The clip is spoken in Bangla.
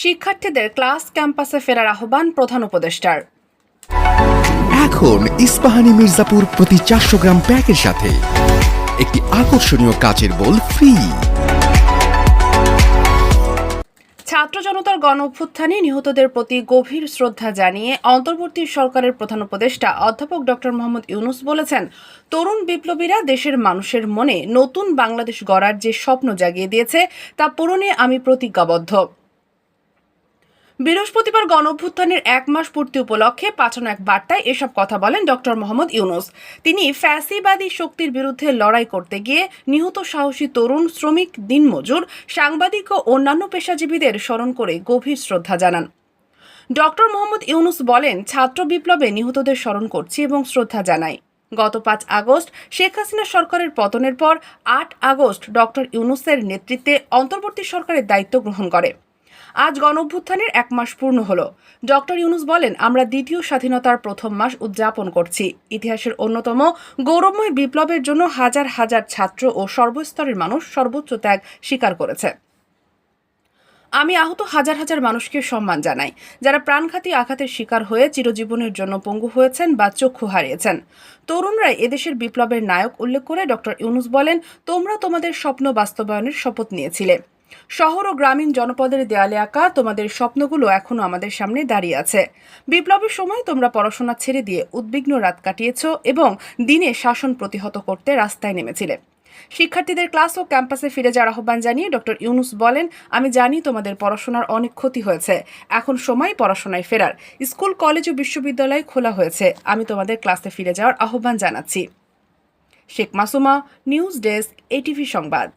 শিক্ষার্থীদের ক্লাস ক্যাম্পাসে ফেরার আহ্বান প্রধান উপদেষ্টার। এখন ইস্পাহানি মির্জাপুর প্রতি চারশো গ্রাম প্যাকের সাথে একটি আকর্ষণীয় কাচের বোল ফ্রি। ছাত্র জনতার গণ অভ্যুত্থানে নিহতদের প্রতি গভীর শ্রদ্ধা জানিয়ে অন্তর্বর্তী সরকারের প্রধান উপদেষ্টা অধ্যাপক ডক্টর মোহাম্মদ ইউনুস বলেছেন তরুণ বিপ্লবীরা দেশের মানুষের মনে নতুন বাংলাদেশ গড়ার যে স্বপ্ন জাগিয়ে দিয়েছে তা পূরণে আমি প্রতিজ্ঞাবদ্ধ। বৃহস্পতিবার গণ অভ্যুত্থানের এক মাস পূর্তি উপলক্ষে পাঠানো এক বার্তায় এসব কথা বলেন ডক্টর মোহাম্মদ ইউনুস। তিনি ফ্যাসিবাদী শক্তির বিরুদ্ধে লড়াই করতে গিয়ে নিহত সাহসী তরুণ, শ্রমিক, দিনমজুর, সাংবাদিক ও অন্যান্য পেশাজীবীদের স্মরণ করে গভীর শ্রদ্ধা জানান। ডক্টর মোহাম্মদ ইউনুস বলেন, ছাত্র বিপ্লবে নিহতদের স্মরণ করছি এবং শ্রদ্ধা জানাই। গত পাঁচ আগস্ট শেখ হাসিনা সরকারের পতনের পর আট আগস্ট ডক্টর ইউনুসের নেতৃত্বে অন্তর্বর্তী সরকারের দায়িত্ব গ্রহণ করে। আজ গণঅভ্যুত্থানের এক মাস পূর্ণ হলো। ডক্টর ইউনুস বলেন, আমরা দ্বিতীয় স্বাধীনতার প্রথম মাস উদযাপন করছি। ইতিহাসের অন্যতম গৌরবময় বিপ্লবের জন্য হাজার হাজার ছাত্র ও সর্বস্তরের মানুষ সর্বোচ্চ ত্যাগ স্বীকার করেছে। আমি আহত হাজার হাজার মানুষকে সম্মান জানাই। যারা প্রাণঘাতী আঘাতের শিকার হয়ে চিরজীবনের জন্য পঙ্গু হয়েছেন বা চক্ষু হারিয়েছেন। তরুণরাই এদেশের বিপ্লবের নায়ক উল্লেখ করে ডক্টর ইউনুস বলেন, তোমরা তোমাদের স্বপ্ন বাস্তবায়নের শপথ নিয়েছিলে। শহর ও গ্রামীণ জনপদের দেয়ালে আঁকা তোমাদের স্বপ্নগুলো এখনও আমাদের সামনে দাঁড়িয়ে আছে। বিপ্লবের সময় তোমরা পড়াশোনা ছেড়ে দিয়ে উদ্বিগ্ন রাত কাটিয়েছ এবং দিনে শাসন প্রতিহত করতে রাস্তায় নেমেছিলে। শিক্ষার্থীদের ক্লাস ও ক্যাম্পাসে ফিরে যাওয়ার আহ্বান জানিয়ে ডক্টর ইউনুস বলেন, আমি জানি তোমাদের পড়াশোনার অনেক ক্ষতি হয়েছে। এখন সময় পড়াশোনায় ফেরার। স্কুল, কলেজ ও বিশ্ববিদ্যালয় খোলা হয়েছে। আমি তোমাদের ক্লাসে ফিরে যাওয়ার আহ্বান জানাচ্ছি। Sheikh Masuma, news desk, ATV সংবাদ।